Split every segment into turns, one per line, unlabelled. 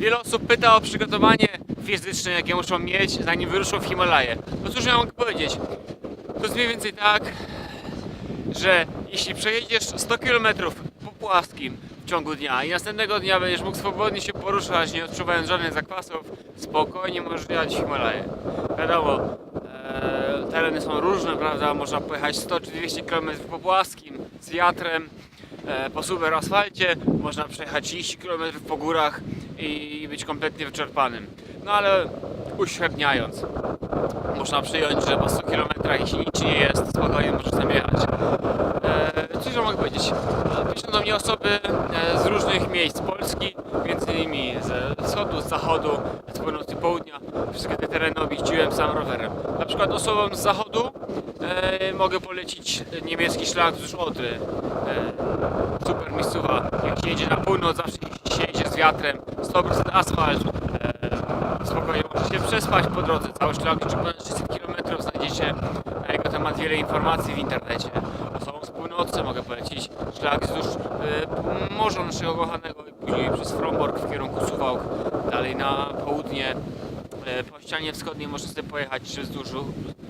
Wiele osób pyta o przygotowanie fizyczne, jakie muszą mieć, zanim wyruszą w Himalaje. No cóż ja mogę powiedzieć? To jest mniej więcej tak, że jeśli przejedziesz 100 km po płaskim w ciągu dnia i następnego dnia będziesz mógł swobodnie się poruszać, nie odczuwając żadnych zakwasów, spokojnie możesz jechać w Himalaje. Wiadomo, e, tereny są różne, prawda? Można pojechać 100 czy 200 km po płaskim z wiatrem, po super asfalcie, można przejechać 30 km po górach i być kompletnie wyczerpanym. No ale uśredniając, można przyjąć, że po 100 km, jeśli nic nie jest, spokojnie możesz tam jechać. E, cóż mogę powiedzieć? E, Piszą do mnie osoby e, z różnych miejsc Polski, między innymi ze wschodu, z zachodu, z północy, południa. Wszystkie te tereny objeździłem sam rowerem. Na przykład osobom z zachodu e, mogę polecić niemiecki szlak wzdłuż Odry. E, super miejscowa. Jak się jedzie na północ, zawsze się jedzie z wiatrem, 100% asfalt. E, spokojnie możecie się przespać po drodze. Cały szlak liczy ponad 600 km. Znajdziecie na jego temat wiele informacji w internecie. Osobom z północy mogę polecić szlak wzdłuż e, morza naszego kochanego i później przez Fromborg w kierunku Suwałk, dalej na południe. E, po ścianie wschodniej można sobie pojechać czy wzdłuż,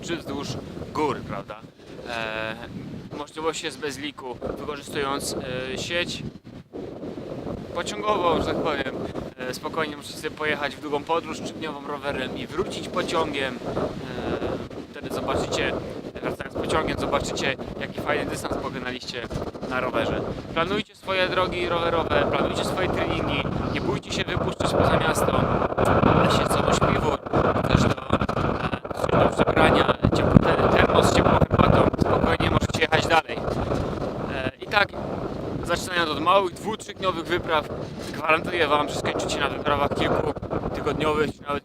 czy wzdłuż gór, prawda? E, możliwość jest bez liku, wykorzystując e, sieć pociągową, że tak powiem. E, Spokojnie możecie sobie pojechać w długą podróż trzydniową rowerem i wrócić pociągiem. E, Wtedy zobaczycie, wracając pociągiem, zobaczycie jaki fajny dystans pokonaliście na rowerze. Planujcie swoje drogi rowerowe, planujcie swoje treningi, nie bójcie się wypuszczać poza miasto. Weźcie z sobą śpiwór, też do, e, do przebrania, ciepły te- termos z ciepłą herbatą, spokojnie możecie jechać dalej. Zaczynając od małych, dwu, trzydniowych wypraw, gwarantuję Wam, że skończycie na wyprawach kilkutygodniowych, czy nawet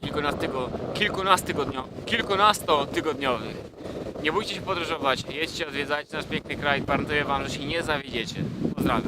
kilkunastotygodniowych. Nie bójcie się podróżować, jedźcie, odwiedzajcie nasz piękny kraj, gwarantuję Wam, że się nie zawiedziecie. Pozdrawiam.